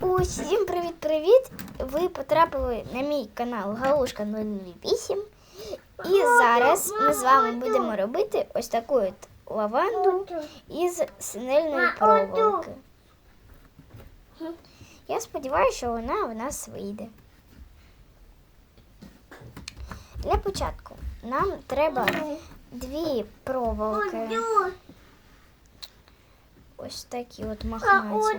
Усім привіт-привіт! Ви потрапили на мій канал Галушка 008. І зараз ми з вами будемо робити ось таку от лаванду із синельної проволоки. Я сподіваюся, що вона в нас вийде. Для початку нам треба дві проволоки. Ось такі от махнаті.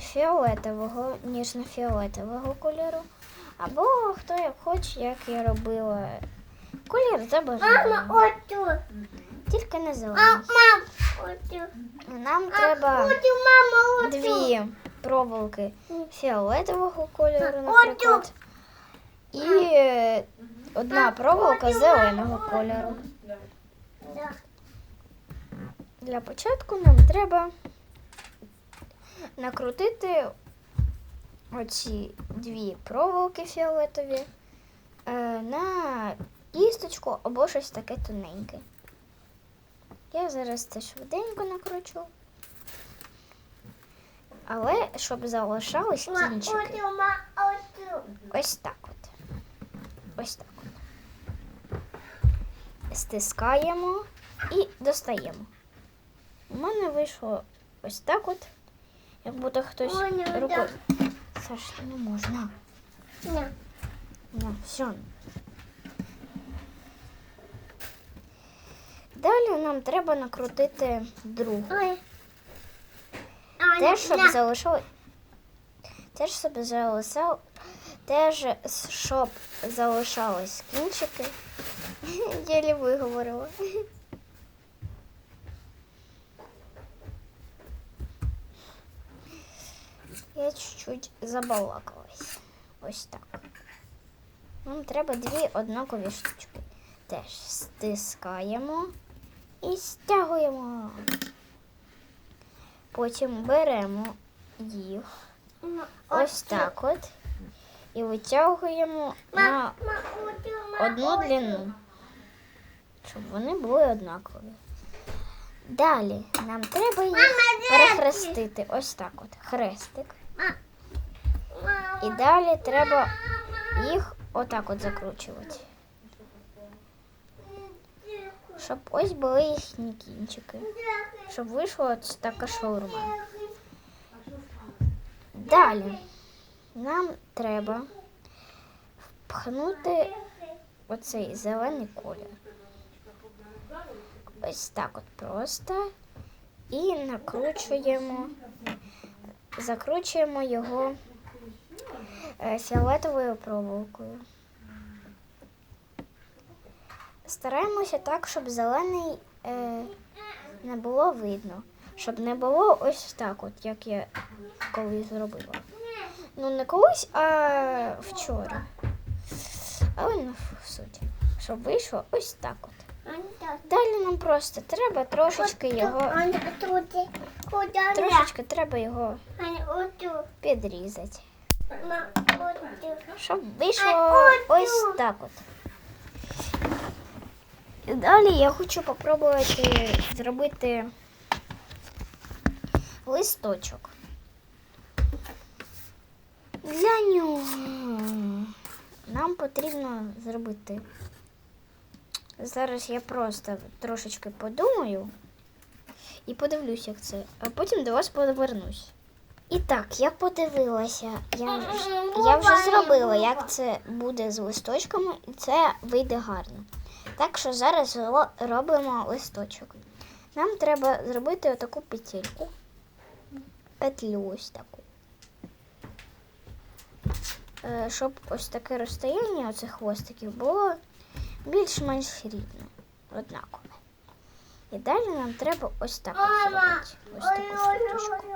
Фіолетового, ніжно-фіолетового кольору. Або хто як хоче, як я робила. Колір за Мама, бажанням. Тільки не А, зелений. мам, оту. Нам треба Оту, мама, оту. дві проволоки фіолетового кольору, наприклад. І е, одна проволока зеленого кольору. Для початку нам треба накрутити оці дві проволоки фіолетові е, на кісточку або щось таке тоненьке. Я зараз це швиденько накручу. Але щоб залишались кінчики. Ось так от. Ось так от. Стискаємо і достаємо. У мене вийшло ось так от. Як будто хтось не рукою. Саш, не можна. Ні. На, все. Далі нам треба накрутити другу. Ой. А, Теж, щоб залишилось. Теж щоб залишав. Теж щоб залишались кінчики. Єлі виговорила. Я чуть-чуть забалакалась. Ось так. Нам треба дві однакові штучки. Теж стискаємо і стягуємо. Потім беремо їх ось так от і витягуємо на одну длину, щоб вони були однакові. Далі нам треба їх перехрестити. Ось так от. Хрестик. І далі треба їх отак от закручувати. Щоб ось були їхні кінчики. Щоб вийшла ось така шаурма. Далі нам треба впхнути оцей зелений колір. Ось так от просто. І накручуємо, закручуємо його е, фіолетовою проволокою. Стараємося так, щоб зелений е, не було видно. Щоб не було ось так, от, як я колись зробила. Ну, не колись, а вчора. Але не в суті. Щоб вийшло ось так от. Далі нам просто треба трошечки його. Трошечки треба його підрізати. Щоб вийшло ось так от. І далі я хочу попробувати зробити листочок. Для нього нам потрібно зробити. Зараз я просто трошечки подумаю і подивлюсь, як це, а потім до вас повернусь. І так, я подивилася, я, я вже зробила, як це буде з листочками, і це вийде гарно. Так що зараз робимо листочок. Нам треба зробити отаку петельку, петлю ось таку. Е, Щоб ось таке розстояння оцих хвостиків було більш-менш рівне, однакове. І далі нам треба ось так от зробити. Ось таку штучку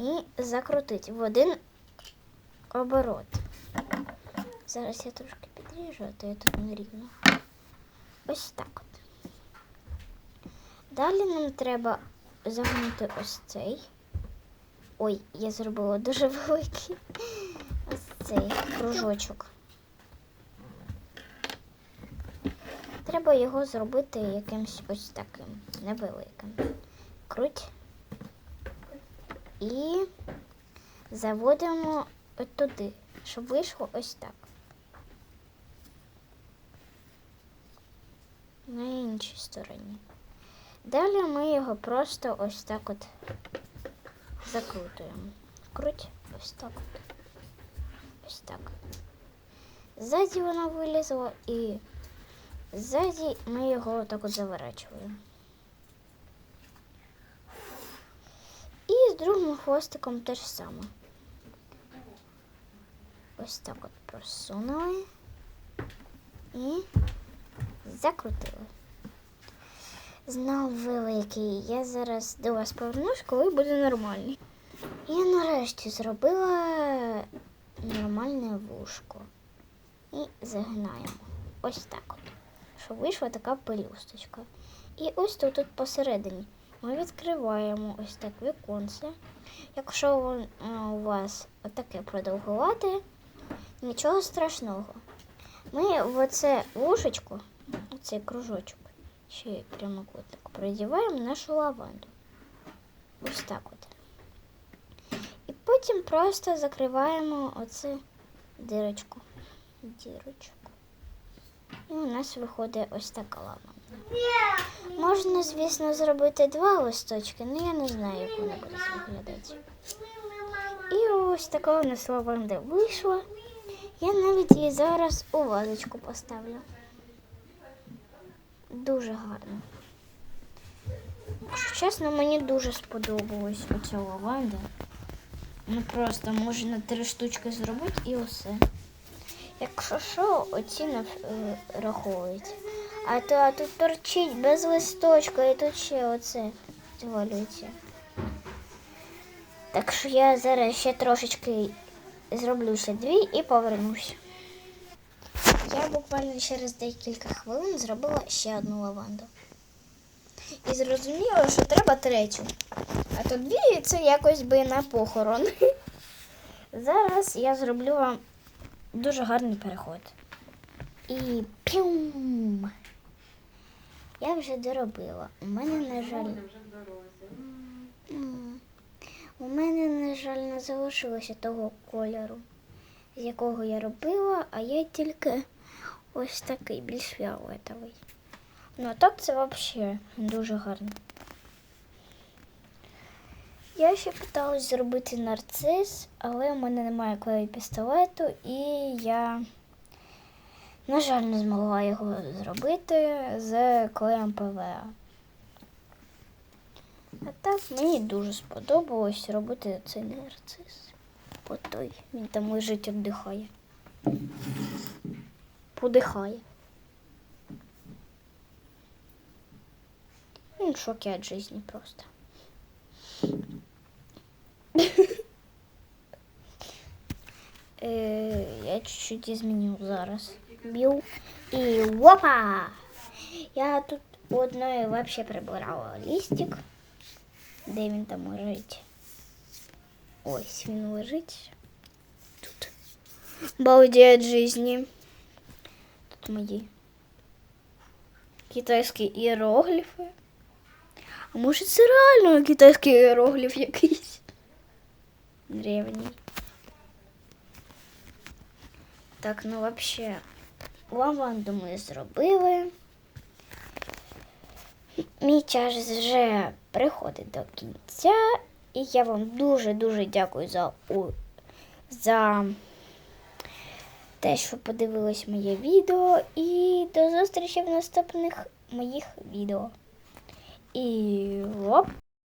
і закрутити в один оборот. Зараз я трошки підріжу, а то я тут не рівно. Ось так от. Далі нам треба загнути ось цей. Ой, я зробила дуже великий. Ось цей кружочок. Треба його зробити якимось ось таким невеликим. Круть. І заводимо от туди, щоб вийшло ось так. На іншій стороні. Далі ми його просто ось так от закрутуємо. Круть ось так от. Ось так. Ззаді воно вилізло і ззаді ми його так от заворачуємо. І з другим хвостиком те ж саме. Ось так от просунули і закрутили. Знов великий. Я зараз до вас повернусь, коли буде нормальний. Я нарешті зробила нормальне вушко. І загинаємо. Ось так от. Щоб вийшла така пелюсточка. І ось тут, тут посередині ми відкриваємо ось так віконце. Якщо е, у вас отаке продовгувати, нічого страшного. Ми в оце вушечко, оцей кружочок, ще прямокутник, продіваємо нашу лаванду. Ось так от. І потім просто закриваємо оце дирочку. Дірочку. І у нас виходить ось така лаванда. Можна, звісно, зробити два листочки, але я не знаю, як вони будуть виглядати. І ось така у нас лаванда вийшла. Я навіть її зараз у вазочку поставлю. Дуже гарно. Чесно, мені дуже сподобалась оця лаванда. Ну просто можна три штучки зробити і усе. Якщо що, оці не е. А то а тут торчить без листочка і тут ще оце звалюється. Так що я зараз ще трошечки зроблю ще дві і повернусь. Я буквально через декілька хвилин зробила ще одну лаванду. І зрозуміла, що треба третю. А то дві це якось би на похорон. Зараз я зроблю вам дуже гарний переход. І пюм! Я вже доробила. У мене, на жаль, у мене, на жаль, не залишилося того кольору, з якого я робила, а я тільки ось такий більш фіолетовий. Ну, а так це взагалі дуже гарно. Я ще питалась зробити нарцис, але у мене немає клею пістолету, і я, на жаль, не змогла його зробити з клеєм ПВА. А так мені дуже сподобалось робити цей нарцис. По той. Він там лежить, віддихає. Подихає. Він в шокі від життя просто. Е, Я чуть-чуть изменю зараз. Б'ю. І опа! Я тут одної вообще прибирала листик. Де він там лежить? Ось він лежить. Тут. Балдеет жизни. Тут мої китайські іерогліфи. А може це реально китайський іерогліф якийсь? Древній. Так, ну вообще, лаванду ми зробили. Мій час вже приходить до кінця. І я вам дуже-дуже дякую за, за те, що подивились моє відео. І до зустрічі в наступних моїх відео. І оп!